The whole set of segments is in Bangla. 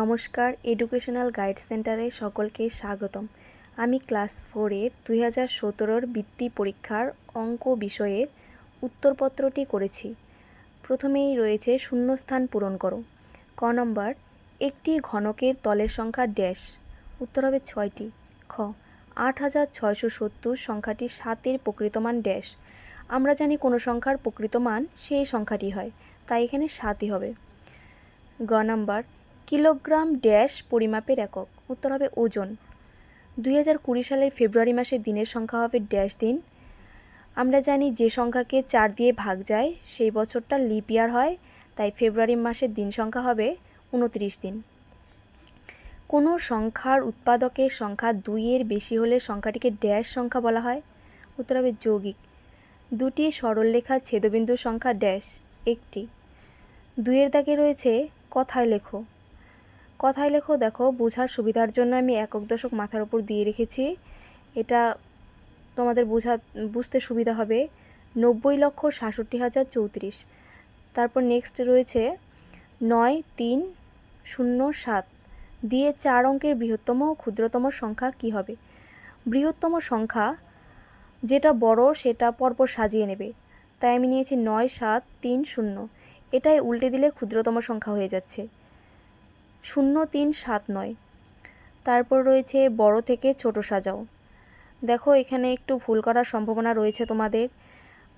নমস্কার এডুকেশনাল গাইড সেন্টারে সকলকে স্বাগতম। আমি ক্লাস ফোরের দুই হাজার সতেরোর বৃত্তি পরীক্ষার অঙ্ক বিষয়ের উত্তরপত্রটি করেছি। প্রথমেই রয়েছে শূন্যস্থান পূরণ করো। ক নম্বর, একটি ঘনকের তলের সংখ্যা ড্যাশ। উত্তর হবে ছয়টি। খ, আট হাজার ছয়শো সত্তর সংখ্যাটি সাতের প্রকৃতমান ড্যাশ। আমরা জানি কোনো সংখ্যার প্রকৃত মান সেই সংখ্যাটি হয়, তাই এখানে সাতই হবে। গ নাম্বার কিলোগ্রাম ড্যাশ পরিমাপের একক, উত্তর হবে ওজন। দুই হাজার কুড়ি সালের ফেব্রুয়ারি মাসের দিনের সংখ্যা হবে ড্যাশ দিন। আমরা জানি যে সংখ্যাকে চার দিয়ে ভাগ যায়, সেই বছরটা লিপ ইয়ার হয়, তাই ফেব্রুয়ারি মাসের দিন সংখ্যা হবে উনত্রিশ দিন। কোনো সংখ্যার উৎপাদকের সংখ্যা দুইয়ের বেশি হলে সংখ্যাটিকে ড্যাশ সংখ্যা বলা হয়। উত্তর হবে যৌগিক। দুটি সরলরেখার ছেদবিন্দুর সংখ্যা ড্যাশ, একটি। দুইয়ের দাগে রয়েছে কথায় লেখো। কথায় লেখো, দেখো, বোঝার সুবিধার জন্য আমি একক দশক মাথার উপর দিয়ে রেখেছি। এটা তোমাদের বোঝা, বুঝতে সুবিধা হবে। নব্বই লক্ষ সাতষট্টি হাজার চৌত্রিশ। তারপর নেক্সট রয়েছে নয় তিন শূন্য সাত। দিয়ে চার অঙ্কের বৃহত্তম ও ক্ষুদ্রতম সংখ্যা কি হবে? বৃহত্তম সংখ্যা যেটা বড় সেটা পরপর সাজিয়ে নেবে। তাই আমি নিয়েছি নয় সাত তিন শূন্য। এটাই উল্টে দিলে ক্ষুদ্রতম সংখ্যা হয়ে যাচ্ছে। শূন্য তিন সাত নয়। তারপর রয়েছে বড় থেকে ছোট সাজাও। দেখো, এখানে একটু ভুল করার সম্ভাবনা রয়েছে তোমাদের।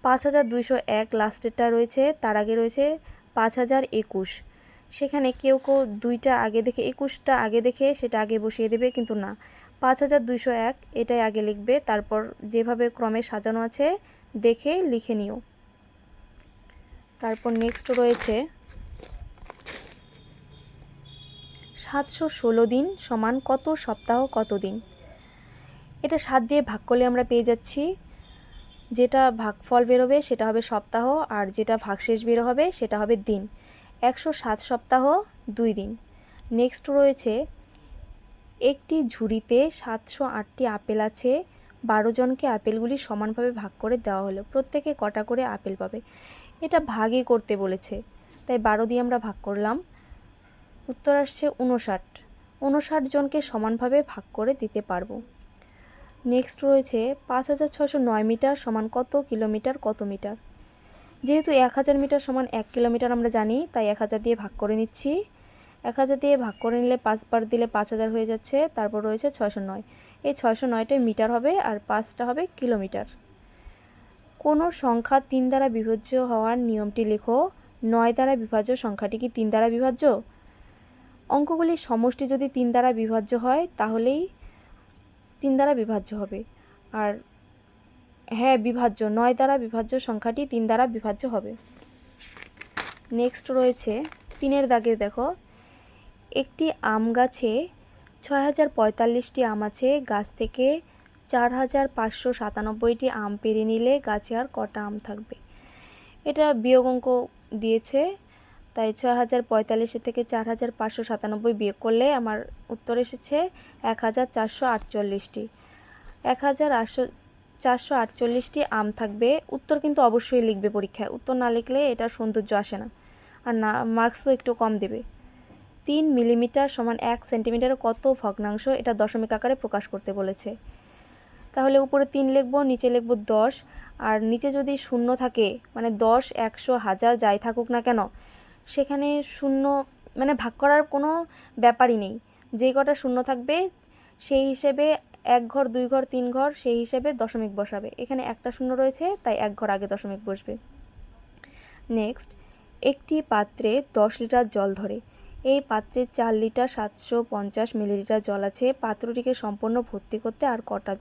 পাঁচ হাজার দুইশো এক লাস্টেরটা রয়েছে, তার আগে রয়েছে পাঁচ হাজার একুশ। সেখানে কেউ কেউ দুইটা আগে দেখে, একুশটা আগে দেখে সেটা আগে বসিয়ে দেবে, কিন্তু না। পাঁচ হাজার দুইশো এক, এটাই আগে লিখবে, তারপর যেভাবে ক্রমে সাজানো আছে, দেখে লিখে নিও। তারপর নেক্সট রয়েছে সাতশো ষোলো দিন সমান কত সপ্তাহ, কত দিন? এটা সাত দিয়ে ভাগ করলে আমরা পেয়ে যাচ্ছি। যেটা ভাগফল বেরোবে সেটা হবে সপ্তাহ, আর যেটা ভাগশেষ বেরো হবে সেটা হবে দিন। একশো সাত সপ্তাহ, দুই দিন। নেক্সট রয়েছে, একটি ঝুড়িতে সাতশো আটটি আপেল আছে। বারো জনকে আপেলগুলি সমানভাবে ভাগ করে দেওয়া হলো। প্রত্যেকে কটা করে আপেল পাবে? এটা ভাগই করতে বলেছে। তাই বারো দিয়ে আমরা ভাগ করলাম। উত্তর আসছে উনষাট উনষাট জনকে সমানভাবে ভাগ করে দিতে পারব। নেক্সট রয়েছে পাঁচ হাজার ছশো নয় মিটার সমান কত কিলোমিটার, কত মিটার? যেহেতু এক হাজার মিটার সমান এক কিলোমিটার আমরা জানি, তাই এক হাজার দিয়ে ভাগ করে নিচ্ছি। এক হাজার দিয়ে ভাগ করে নিলে পাঁচবার দিলে পাঁচ হাজার হয়ে যাচ্ছে, তারপর রয়েছে ছয়শো নয়। এই ছয়শো নয়টাই মিটার হবে আর পাঁচটা হবে কিলোমিটার। কোনো সংখ্যা তিন দ্বারা বিভাজ্য হওয়ার নিয়মটি লেখো। নয় দ্বারা বিভাজ্য সংখ্যাটি কি তিন দ্বারা বিভাজ্য? অঙ্কগুলির সমষ্টি যদি তিন দ্বারা বিভাজ্য হয়, তাহলেই তিন দ্বারা বিভাজ্য হবে। আর হ্যাঁ বিভাজ্য, নয় দ্বারা বিভাজ্য সংখ্যাটি তিন দ্বারা বিভাজ্য হবে। নেক্সট রয়েছে তিনের দাগে দেখো, একটি আম গাছে ছয় হাজার পঁয়তাল্লিশটি আম আছে, গাছ থেকে চার হাজার পাঁচশো সাতানব্বইটি আম পেরে নিলে গাছে আর কটা আম থাকবে? এটা বিয়োগ অঙ্ক দিয়েছে। তাই ছ হাজার পঁয়তাল্লিশের থেকে চার হাজার পাঁচশো সাতানব্বই বিয়োগ করলে আমার উত্তর এসেছে এক হাজার চারশো আটচল্লিশটি। এক হাজার আটশো, চারশো আটচল্লিশটি আম থাকবে। উত্তর কিন্তু অবশ্যই লিখবে পরীক্ষায়। উত্তর না লিখলে এটা সৌন্দর্য আসে না। আর না মার্কসও একটু কম দেবে। তিন মিলিমিটার সমান এক সেন্টিমিটারের কত ভগ্নাংশ? এটা দশমিক আকারে প্রকাশ করতে বলেছে। তাহলে উপরে তিন লিখব, নিচে লিখব দশ। আর নিচে যদি শূন্য থাকে মানে দশ, একশো, হাজার, যাই থাকুক না কেন সেখানে শূন্য মানে ভাগ করার কোনো ব্যাপারই নেই। যেই কটা শূন্য থাকবে, সেই হিসেবে এক ঘর, দুই ঘর, তিন ঘর, সেই হিসেবে দশমিক বসাবে। এখানে একটা শূন্য রয়েছে, তাই এক ঘর আগে দশমিক বসবে। নেক্সট, একটি পাত্রে দশ লিটার জল ধরে। এই পাত্রে চার লিটার সাতশো পঞ্চাশ মিলিলিটার জল আছে। পাত্রটিকে সম্পূর্ণ ভর্তি করতে আর কটা,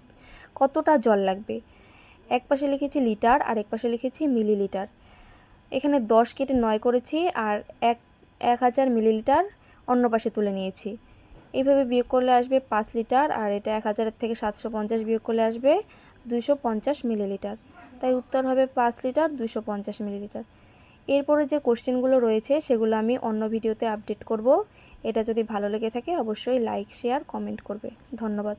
কতটা জল লাগবে? এক পাশে লিখেছি লিটার, আর এক পাশে লিখেছি মিলিলিটার। এখানে দশ কেটে নয় করেছি আর এক এক হাজার মিলিলিটার অন্য পাশে তুলে নিয়েছি। এইভাবে বিয়োগ করলে আসবে পাঁচ লিটার আর এটা এক হাজারের থেকে সাতশো পঞ্চাশ বিয়োগ করলে আসবে দুইশো পঞ্চাশ মিলিলিটার। তাই উত্তর হবে পাঁচ লিটার, দুইশো পঞ্চাশ মিলিলিটার। এরপরে যে কোশ্চেনগুলো রয়েছে সেগুলো আমি অন্য ভিডিওতে আপডেট করব। এটা যদি ভালো লেগে থাকে অবশ্যই লাইক, শেয়ার, কমেন্ট করবে। ধন্যবাদ।